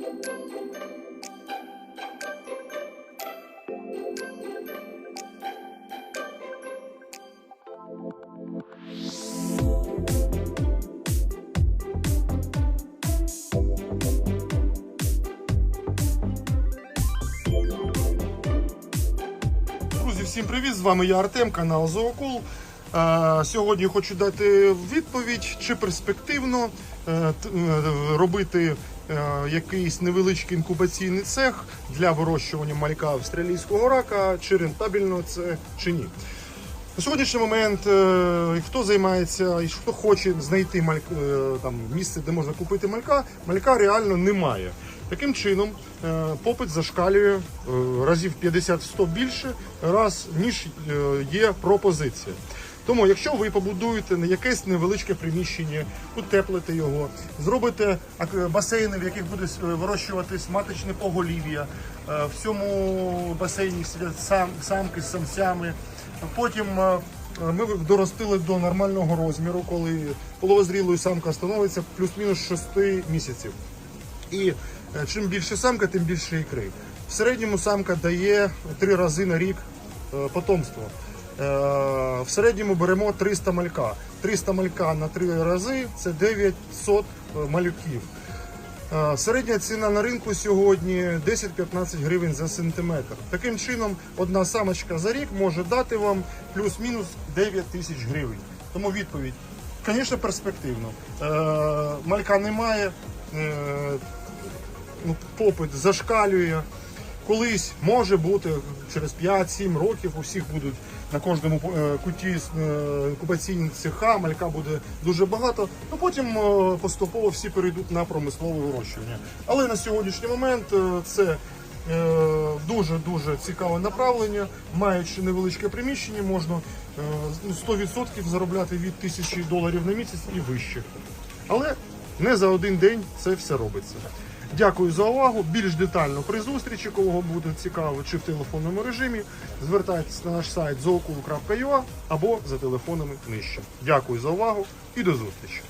Всім привіт! З вами я Артем, канал Зоокул. Е, Сьогодні хочу дати відповідь, чи перспективно е, е, робити якийсь невеличкий інкубаційний цех для вирощування малька австралійського рака, чи рентабельно це чи ні. На сьогоднішній момент е, хто займається і хто хоче знайти маль, е, там, місце, де можна купити малька, малька реально немає. Таким чином, е, попит зашкалює е, разів 50-100 більше, раз ніж е, є пропозиція. Тому, якщо ви побудуєте якесь невеличке приміщення, утеплите його, зробите басейни, в яких буде е, вирощуватись маточне поголів'я, е, в цьому басейні сам, самки з самцями. Потім е, ми доростили до нормального розміру, коли половозрілою самка становиться плюс-мінус 6 місяців. І чим більше самка, тим більше ікри. В середньому самка дає три рази на рік потомство. Е, В середньому беремо 300 малька. 300 малька на три рази це 900 малюків. Е, Середня ціна на ринку сьогодні 10-15 гривень за сантиметр. Таким чином, одна самочка за рік може дати вам плюс-мінус 9 тисяч гривень. Тому відповідь, звісно, перспективно. Е, Малька немає, е, ну, попит зашкалює. Колись може бути через 5-7 років у всіх будуть на кожному е, куті е, інкубаційні цеха, малька буде дуже багато. Ну потім е, поступово всі перейдуть на промислове вирощування. Але на сьогоднішній момент це дуже дуже цікаве направлення. Маючи невеличке приміщення, можна е, ну, 100% заробляти від 1000 доларів на місяць і вище. Але не за один день це все робиться. Дякую за увагу. Більш детально при зустрічі, кого буде цікаво, чи в телефонному режимі, звертайтесь на наш сайт zookul.ua або за телефонами нижче. Дякую за увагу і до зустрічі.